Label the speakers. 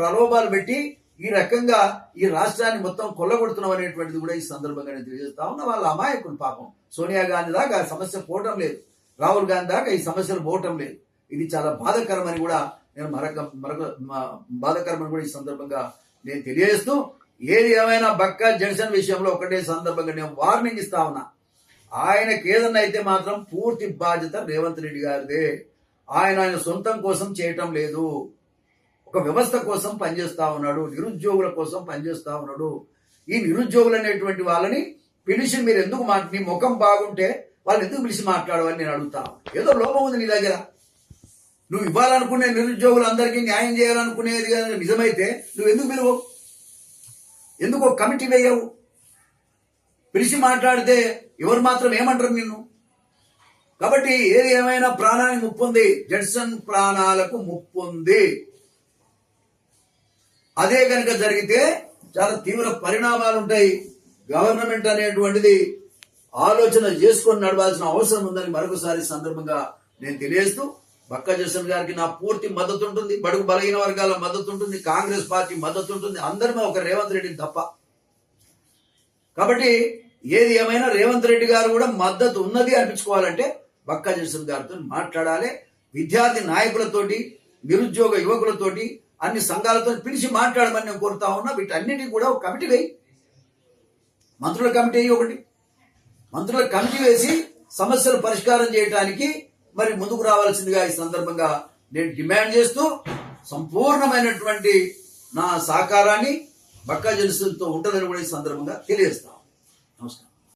Speaker 1: ప్రలోభాలు పెట్టి ఈ రకంగా ఈ రాష్ట్రాన్ని మొత్తం కొల్లగొడుతున్నాం అనేటువంటిది కూడా ఈ సందర్భంగా నేను తెలియజేస్తా ఉన్నా. వాళ్ళ అమాయకులు పాపం. సోనియా గాంధీ దాకా ఆ సమస్య పోవటం లేదు. రాహుల్ గాంధీ దాకా ఈ సమస్యలు పోవటం లేదు. ఇది చాలా బాధకరమని కూడా నేను మరొక మరొక బాధకరమని కూడా ఈ సందర్భంగా నేను తెలియజేస్తూ ఏది ఏమైనా బక్క జంక్షన్ విషయంలో ఒకటే సందర్భంగా నేను వార్నింగ్ ఇస్తా ఉన్నా. ఆయనకి ఏదన్నా అయితే మాత్రం పూర్తి బాధ్యత రేవంత్ రెడ్డి గారిదే. ఆయన ఆయన సొంతం కోసం చేయటం లేదు. ఒక వ్యవస్థ కోసం పనిచేస్తూ ఉన్నాడు నిరుద్యోగుల కోసం పనిచేస్తూ ఉన్నాడు. ఈ నిరుద్యోగులు అనేటువంటి వాళ్ళని పిలిచి మీరు ఎందుకు మా నీ ముఖం బాగుంటే వాళ్ళు ఎందుకు పిలిచి మాట్లాడవని నేను అడుగుతా ఏదో లోపం ఉంది నీ దగ్గర. నువ్వు ఇవ్వాలనుకునే నిరుద్యోగులందరికీ న్యాయం చేయాలనుకునేది కానీ నిజమైతే నువ్వు ఎందుకు పిలువు? ఎందుకు ఒక కమిటీ వేయవు? పిలిచి మాట్లాడితే ఎవరు మాత్రం ఏమంటారు నిన్ను? కాబట్టి ఏది ఏమైనా ప్రాణానికి ముప్పు ఉంది జడ్సన్ ప్రాణాలకు ముప్పు ఉంది. అదే కనుక జరిగితే చాలా తీవ్ర పరిణామాలు ఉంటాయి గవర్నమెంట్ అనేటువంటిది ఆలోచన చేసుకొని నడవాల్సిన అవసరం ఉందని మరొకసారి సందర్భంగా నేను తెలియజేస్తూ బక్క జసన్ గారికి నా పూర్తి మద్దతు ఉంటుంది బడుగు బలహీన వర్గాల మద్దతు ఉంటుంది కాంగ్రెస్ పార్టీ మద్దతు ఉంటుంది అందరిమే ఒక రేవంత్ రెడ్డిని తప్ప. కాబట్టి ఏది ఏమైనా రేవంత్ రెడ్డి గారు కూడా మద్దతు ఉన్నది అనిపించుకోవాలంటే బక్కా జసన్ గారితో మాట్లాడాలి. విద్యార్థి నాయకులతోటి నిరుద్యోగ యువకులతోటి అన్ని సంఘాలతో పిలిచి మాట్లాడమని నేను కోరుతా ఉన్నా. వీటన్నిటికీ కూడా ఒక కమిటీ వేయి. మంత్రుల కమిటీ ఒకటి. మంత్రుల కమిటీ వేసి సమస్యలు పరిష్కారం చేయడానికి మరి ముందుకు రావాల్సిందిగా ఈ సందర్భంగా నేను డిమాండ్ చేస్తూ సంపూర్ణమైనటువంటి నా సహకారాన్ని బక్కా జనసులతో ఉంటుందని కూడా ఈ సందర్భంగా తెలియజేస్తాం నమస్కారం.